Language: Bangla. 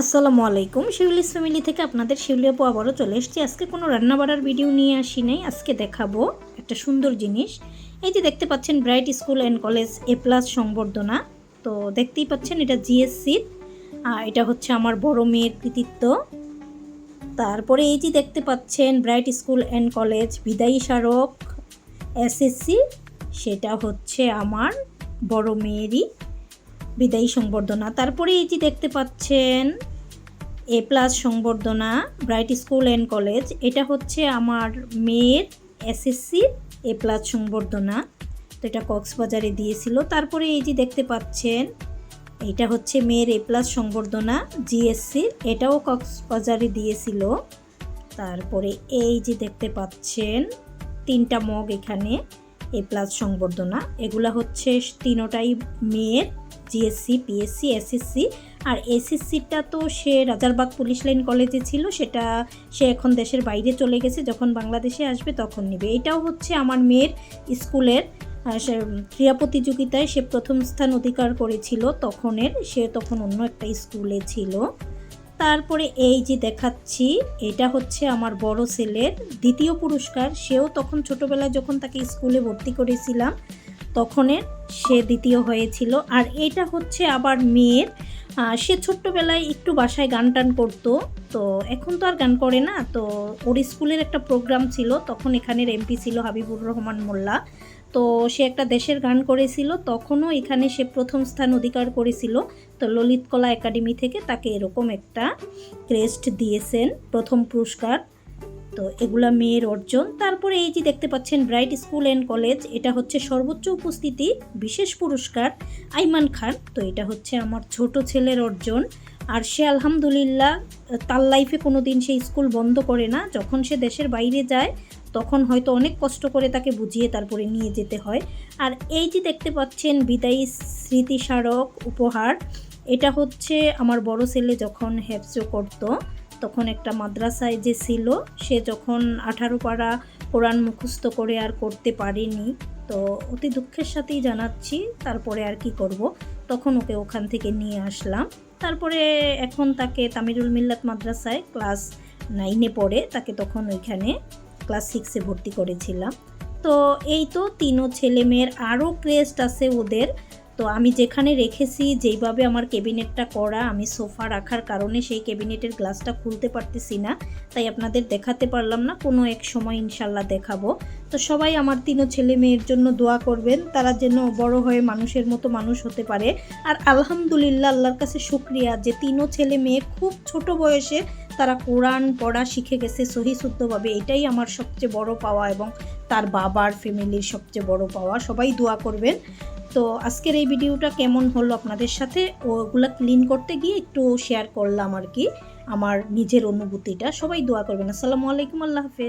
আসসালামু আলাইকুম। শিউলিস ফ্যামিলি থেকে আপনাদের শিউলি আপু আবারও চলে এসেছি। আজকে কোনো রান্না বাড়ার ভিডিও নিয়ে আসি নাই। আজকে দেখাবো একটা সুন্দর জিনিস। এই যে দেখতে পাচ্ছেন bright school and college A plus সংবর্ধনা। তো দেখতেই পাচ্ছেন, এটা জিএসসির এটা হচ্ছে আমার বড় মেয়ের কৃতিত্ব। তারপরে এই যে দেখতে পাচ্ছেন ব্রাইট স্কুল অ্যান্ড কলেজ বিদায়ী স্মারক এসএসসি সেটা হচ্ছে আমার বড় মেয়েরই বিদায়ী সংবর্ধনা। তারপরে এই যে দেখতে পাচ্ছেন এ প্লাস সংবর্ধনা ব্রাইট স্কুল অ্যান্ড কলেজ এটা হচ্ছে আমার মেয়ের এসএসসি এ প্লাস সংবর্ধনা। তো এটা কক্সবাজারে দিয়েছিল। তারপরে এই যে দেখতে পাচ্ছেন, এটা হচ্ছে মেয়ের এ প্লাস সংবর্ধনা জিএসসি এটাও কক্সবাজারে দিয়েছিল। তারপরে এই যে দেখতে পাচ্ছেন, তিনটা মগ এখানে এ প্লাস সংবর্ধনা। এগুলা হচ্ছে তিনোটাই মেয়ের জিএসসি পিএসসি এসএসসি আর এসএসসিটা তো সে রাজারবাগ পুলিশ লাইন কলেজে ছিল, সেটা সে এখন দেশের বাইরে চলে গেছে, যখন বাংলাদেশে আসবে তখন নেবে। এটাও হচ্ছে আমার মেয়ের স্কুলের সে ক্রীড়া প্রতিযোগিতায় সে প্রথম স্থান অধিকার করেছিল, তখনের সে তখন অন্য একটা স্কুলে ছিল। তারপরে এই যে দেখাচ্ছি, এটা হচ্ছে আমার বড় ছেলের দ্বিতীয় পুরস্কার। সেও তখন ছোটোবেলায় যখন তাকে স্কুলে ভর্তি করেছিলাম, তখনের সে দ্বিতীয় হয়েছিল। আর এটা হচ্ছে আবার মেয়ের সে ছোট্টবেলায় একটু বাসায় গান টান করতো, তো এখন তো আর গান করে না, তো ওর স্কুলের একটা প্রোগ্রাম ছিল, তখন এখানের এমপি ছিল হাবিবুর রহমান মোল্লা, তো সে একটা দেশের গান করেছিল, তখনও এখানে সে প্রথম স্থান অধিকার করেছিল, তো ললিতকলা একাডেমি থেকে তাকে এরকম একটা ক্রেস্ট দিয়েছেন প্রথম পুরস্কার। তো এগুলা মেয়ের অর্জন। তারপরে এই যে দেখতে পাচ্ছেন ব্রাইট স্কুল অ্যান্ড কলেজ, এটা হচ্ছে সর্বোচ্চ উপস্থিতি, বিশেষ পুরস্কার, আইমান খান। তো এটা হচ্ছে আমার ছোট ছেলের অর্জন। আর সে আলহামদুলিল্লাহ, তার লাইফে কোনো দিন সে স্কুল বন্ধ করে না। যখন সে দেশের বাইরে যায়, তখন হয়তো অনেক কষ্ট করে তাকে বুঝিয়ে তারপরে নিয়ে যেতে হয়। আর এই যে দেখতে পাচ্ছেন বিদায়ী স্মৃতিস্মারক উপহার, এটা হচ্ছে আমার বড় ছেলে যখন হ্যাপসো করতো। তখন একটা মাদ্রাসায় যে ছিল, সে যখন আঠারো পাড়া কোরআন মুখস্থ করে আর করতে পারেনি, তো অতি দুঃখের সাথেই জানাচ্ছি, তারপরে আর কি করব। তখন ওকে ওখান থেকে নিয়ে আসলাম। তারপরে এখন তাকে তামিরুল মিল্লাত মাদ্রাসায় ক্লাস নাইনে পড়ে, তাকে তখন ওইখানে ক্লাস সিক্সে ভর্তি করেছিলাম। তো এই তো তিনও ছেলে মেয়ের আরও ক্রেস্ট আছে ওদের। তো আমি যেখানে রেখেছি, যেইভাবে আমার ক্যাবিনেটটা করা, আমি সোফা রাখার কারণে সেই ক্যাবিনেটের গ্লাসটা খুলতে পারতেছি না। তাই আপনাদের দেখাতে পারলাম না, কোনো এক সময় ইনশাল্লাহ দেখাবো। তো সবাই আমার তিনও ছেলে মেয়ের জন্য দোয়া করবেন, তারা যেন বড় হয়ে মানুষের মতো মানুষ হতে পারে। আর আলহামদুলিল্লাহ, আল্লাহর কাছে শুক্রিয়া যে তিনও ছেলে মেয়ে খুব ছোট বয়সে তারা কোরআন পড়া শিখে গেছে সহি শুদ্ধভাবে এটাই আমার সবচেয়ে বড় পাওয়া এবং তার বাবার ফ্যামিলির সবচেয়ে বড় পাওয়া। সবাই দোয়া করবেন। তো আজকের এই ভিডিওটা কেমন হলো আপনাদের সাথে? ওগুলা ক্লিন করতে গিয়ে একটু শেয়ার করলাম আর কি। আমার নিজের অনুভূতিটা। সবাই দোয়া করবেন। আসসালামু আলাইকুম, আল্লাহ হাফেজ।